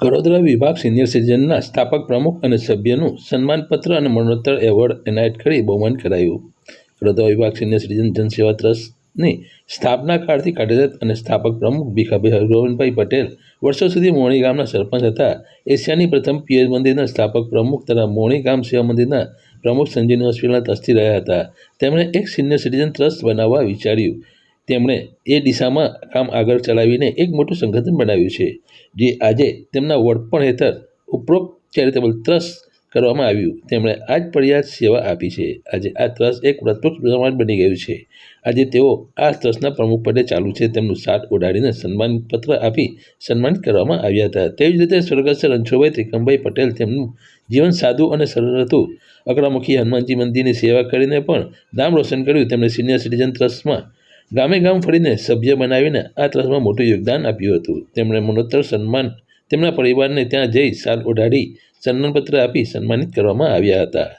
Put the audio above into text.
વડોદરા વિભાગ સિનિયર સિટીઝનના સ્થાપક પ્રમુખ અને સભ્યનું સન્માનપત્ર અને મરણોત્તર એવોર્ડ એનાયત કરી બહુમાન કરાયું. વડોદરા વિભાગ સિનિયર સિટીઝન જનસેવા ટ્રસ્ટની સ્થાપના કાળથી કાર્યરત અને સ્થાપક પ્રમુખ ભીખાભાઈ હરગોવિંદભાઈ પટેલ વર્ષો સુધી મોણી ગામના સરપંચ હતા. એશિયાની પ્રથમ પીએચ મંદિરના સ્થાપક પ્રમુખ તથા મોણી ગામ સેવા મંદિરના પ્રમુખ સંજીવની હોસ્પિટલના ટ્રસ્ટી રહ્યા હતા. તેમણે એક સિનિયર સિટીઝન ટ્રસ્ટ બનાવવા વિચાર્યું. તેમણે એ દિશામાં કામ આગળ ચલાવીને એક મોટું સંગઠન બનાવ્યું છે, જે આજે તેમના વડપણ હેઠળ ઉપરોક્ત ચેરિટેબલ ટ્રસ્ટ કરવામાં આવ્યું. તેમણે આ જ પર્યાસ સેવા આપી છે. આજે આ ટ્રસ્ટ એક વ્રતપક્ષ સમાજ બની ગયું છે. આજે તેઓ આ ટ્રસ્ટના પ્રમુખ પદે ચાલુ છે. તેમનું સાથ ઓઢાડીને સન્માનપત્ર આપી સન્માનિત કરવામાં આવ્યા હતા. તેવી જ રીતે સ્વર્ગસ્થ રણછોડભાઈ ત્રિકમભાઈ પટેલ તેમનું જીવન સાદું અને સરળ હતું. અકરામુખી હનુમાનજી મંદિરની સેવા કરીને પણ નામ રોશન કર્યું. તેમણે સિનિયર સિટીઝન ટ્રસ્ટમાં ગામે ગામ ફરીને સભ્ય બનાવીને આ ટ્રસ્ટમાં મોટું યોગદાન આપ્યું હતું. તેમણે મનોત્તર સન્માન તેમના પરિવારને ત્યાં જઈ સાલ ઓઢાડી સન્માનપત્ર આપી સન્માનિત કરવામાં આવ્યા હતા.